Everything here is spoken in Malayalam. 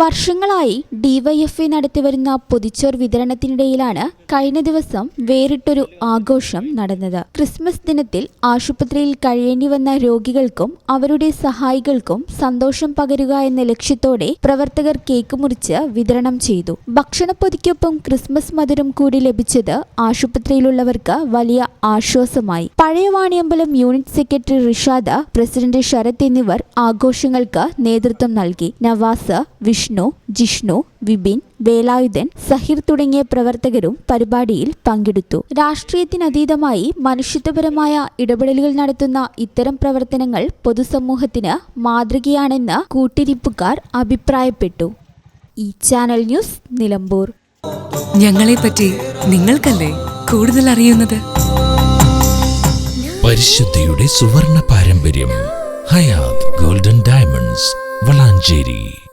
വർഷങ്ങളായി ഡിവൈഎഫ്ഐ നടത്തിവരുന്ന പൊതിച്ചോർ വിതരണത്തിനിടയിലാണ് കഴിഞ്ഞ ദിവസം വേറിട്ടൊരു ആഘോഷം നടന്നത്. ക്രിസ്മസ് ദിനത്തിൽ ആശുപത്രിയിൽ കഴിയേണ്ടി വന്ന രോഗികൾക്കും അവരുടെ സഹായികൾക്കും സന്തോഷം പകരുക എന്ന ലക്ഷ്യത്തോടെ പ്രവർത്തകർ കേക്ക് മുറിച്ച് വിതരണം ചെയ്തു. ഭക്ഷണപ്പൊതിക്കൊപ്പം ക്രിസ്മസ് മധുരം കൂടി ലഭിച്ചത് ആശുപത്രിയിലുള്ളവർക്ക് വലിയ ആശ്വാസമായി. പഴയ Vaniyambalam unit secretary Rishad president Sarath എന്നിവർ ആഘോഷങ്ങൾക്ക് നേതൃത്വം നൽകി. നവാസ് വിഷ്ണു ജിഷ്ണു വിപിൻ വേലായുധൻ സഹിർ തുടങ്ങിയ പ്രവർത്തകരും പരിപാടിയിൽ പങ്കെടുത്തു. രാഷ്ട്രീയത്തിനതീതമായി മനുഷ്യത്വപരമായ ഇടപെടലുകൾ നടത്തുന്ന ഇത്തരം പ്രവർത്തനങ്ങൾ പൊതുസമൂഹത്തിന് മാതൃകയാണെന്ന് കൂട്ടിരിപ്പുകാർ അഭിപ്രായപ്പെട്ടു. ഈ ചാനൽ ന്യൂസ് നിലമ്പൂർ. ഞങ്ങളെപ്പറ്റി നിങ്ങൾക്കല്ലേ കൂടുതൽ അറിയുന്നത്? പരിശുദ്ധിയുടെ സുവർണ പാരമ്പര്യം ഹയാത് ഗോൾഡൻ ഡയമണ്ട്സ് വളാഞ്ചേരി.